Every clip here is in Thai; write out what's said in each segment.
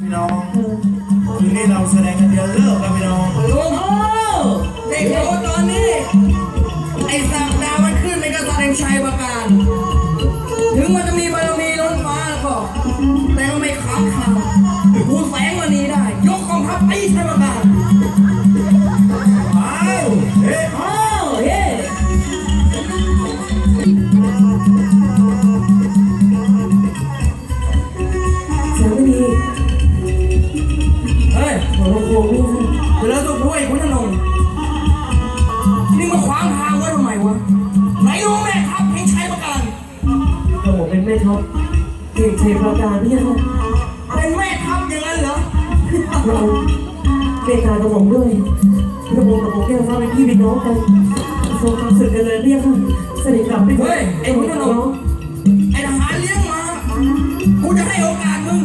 พี่น้องคืนนี้เราแสดงกันเดียวเลิกครับพี่น้องลุงเด็กโตตอนนี้ ไอ้สักดามันขึ้นในกษัตริย์แห่งชัยประการ ถึงมันจะมีบารมีล้นฟ้าแล้วก็ แต่ก็ไม่ค้ำคาวกูแสงวันนี้ได้ ยกกองทัพไปใช่ประการ เป็นแม่ทัพเก่งชัยประการพี่ครับเป็นแม่ทัพอย่างนั้นเหรอเราเมตตากระผมด้วยกระผมกับผมแก้วฟ้าเป็นพี่เป็นน้องกันทรงทำศึกกันเลยเรียกครับเสด็จกลับไปเฮ้ยไอ้คุณธนงไอ้ทหารเลี้ยงมา กูจะให้โอกาสมึง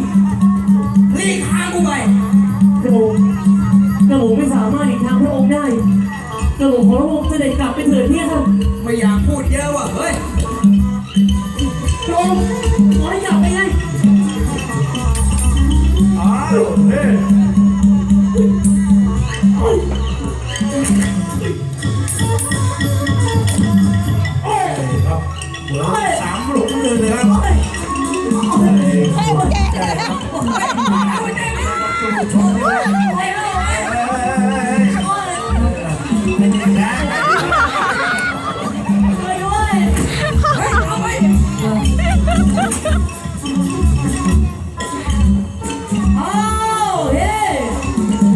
รีบทางกูไปกระผมกระผมไม่สามารถหลีกทางพระองค์ได้กระผมขอพระองค์เสด็จกลับไปเถิดพี่ครับไม่อยากพูดเยอะว่ะเฮ้ยพระองค์ ขอให้กลับไปไงอ้าวเฮ้ยโอ้ยครับหัวสามหลุมเลยนะครับเฮ้ยชมเลย